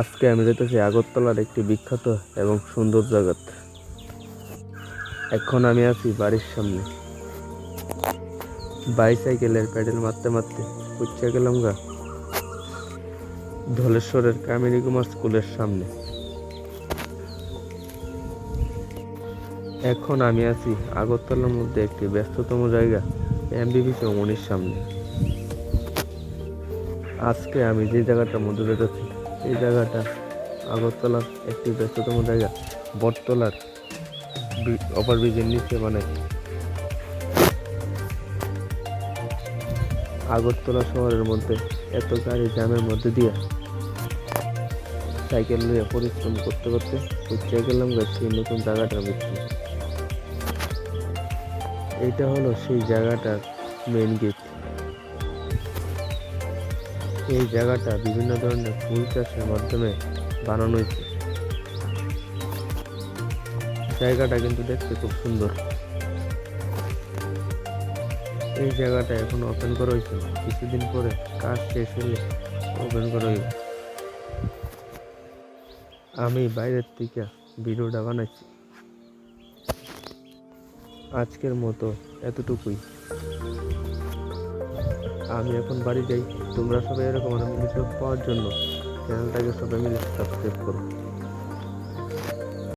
আজকে আমি যেতেছি আগরতলার একটি বিখ্যাত এবং সুন্দর জগৎ এখন আমি আছি বাড়ির সামনে। বাইসাইকেলের প্যাডেল মারতে মারতে উচ্চে গেলাম গা। ধলেশ্বরের কামিনী কুমার স্কুলের সামনে। এখন আমি আছি আগরতলার মধ্যে একটি ব্যস্ততম জায়গা এমবিবি চৌমনির সামনে। আজকে আমি যে জায়গাটার মধ্যে যেতেছি এই জায়গাটা আগরতলার একটি ব্যস্ততম জায়গা। বটতলার ওভারব্রিজের নিচে মানে আগরতলা শহরের মধ্যে এত গাড়ি জ্যামের মধ্যে দিয়ে সাইকেল নিয়ে পরিশ্রম করতে করতে পৌঁছে গেলাম গা সেই নতুন জায়গাটার মধ্যে এইটা হলো সেই জায়গাটার মেন গেট এই জায়গাটা বিভিন্ন ধরনের ফুল চাষের মাধ্যমে বানানো হয়েছে। জায়গাটা কিন্তু দেখতে খুব সুন্দর। এই জায়গাটা এখন ওপেন করা হয়েছে। কিছুদিন পরে কাজ শেষ হলে ওপেন করা হইবে। আমি বাইরের থেকে ভিডিওটা বানাচ্ছি। আজকের মতো এতটুকুই। আমি এখন বাড়ি যাই। তোমরা সবাই এরকম আনন্দ পাওয়ার জন্য চ্যানেলটাকে সবাই মিলে সাবস্ক্রাইব করো।